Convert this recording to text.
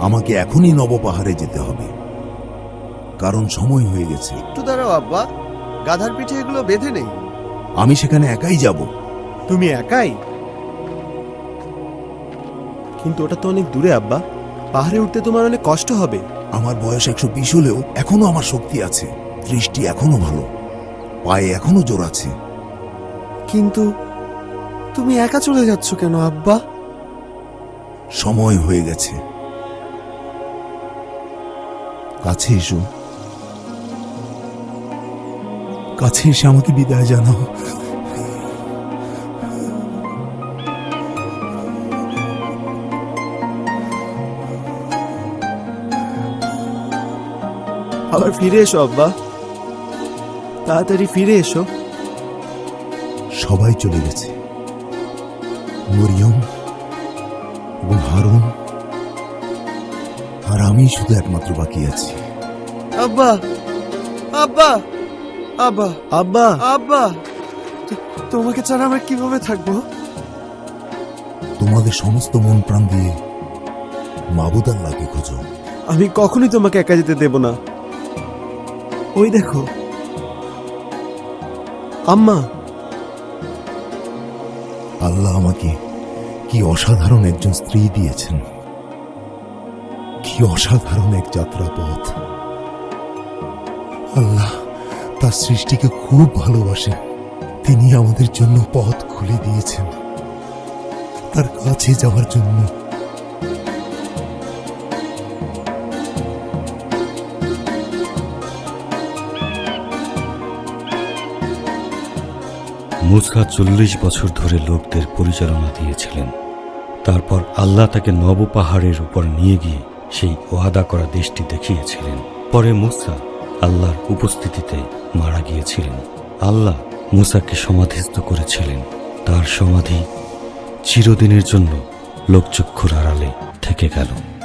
আমাকে এখনই নবপাহাড়ে যেতে হবে। কারণ সময় হয়ে গেছে। একটু দাঁড়াও আব্বা। গাধার পিঠে এগুলো বেঁধে নেই। আমি সেখানে একাই যাব। তুমি একাই? কিন্তু ওটা তো অনেক দূরে আব্বা। পাহাড়ে উঠতে তোমার অনেক কষ্ট হবে। আমার বয়স একশো বিশ হলেও এখনও আমার শক্তি আছে। দৃষ্টি এখনও ভালো। পায়ে এখনও জোর আছে। কিন্তু তুমি একা চলে যাচ্ছ কেন আব্বা? সময় হয়ে গেছে। কাছে এসো। কাছে এসে আমাকে বিদায় জানাও। আবার ফিরে এসো, আব্বা। তাড়াতাড়ি ফিরে এসো। সবাই চলে গেছে। মরিয়ম এবং হারুন। আর আমি শুধু একমাত্র বাকি আছি। আব্বা! আব্বা! আব্বা! আব্বা! আব্বা! তোমাকে ছাড়া আমরা কীভাবে থাকব? তোমাদের সমস্ত মন প্রাণ দিয়ে মাবুদ আল্লাহকে খোঁজো। আমি কখনোই তোমাকে একা যেতে দেব না। ওই দেখো। আম্মা! আল্লাহ আমাকে কি অসাধারণ একজন স্ত্রী দিয়েছেন। কি অসাধারণ এক যাত্রা পথ আল্লাহ তার সৃষ্টিকে খুব ভালোবাসেন তিনি আমাদের জন্য পথ খুলে দিয়েছেন। তার কাছে যাওয়ার জন্য। মুসা চল্লিশ বছর ধরে লোকদের পরিচালনা দিয়েছিলেন। তারপর আল্লাহ তাকে নব পাহাড়ের উপর নিয়ে গিয়ে সেই ওয়াদা করা দেশটি দেখিয়েছিলেন। পরে মুসা আল্লাহর উপস্থিতিতে মারা গিয়েছিলেন। আল্লাহ মুসাকে সমাধিস্থ করেছিলেন। তার সমাধি চিরদিনের জন্য লোকচক্ষুর আড়ালে থেকে গেল।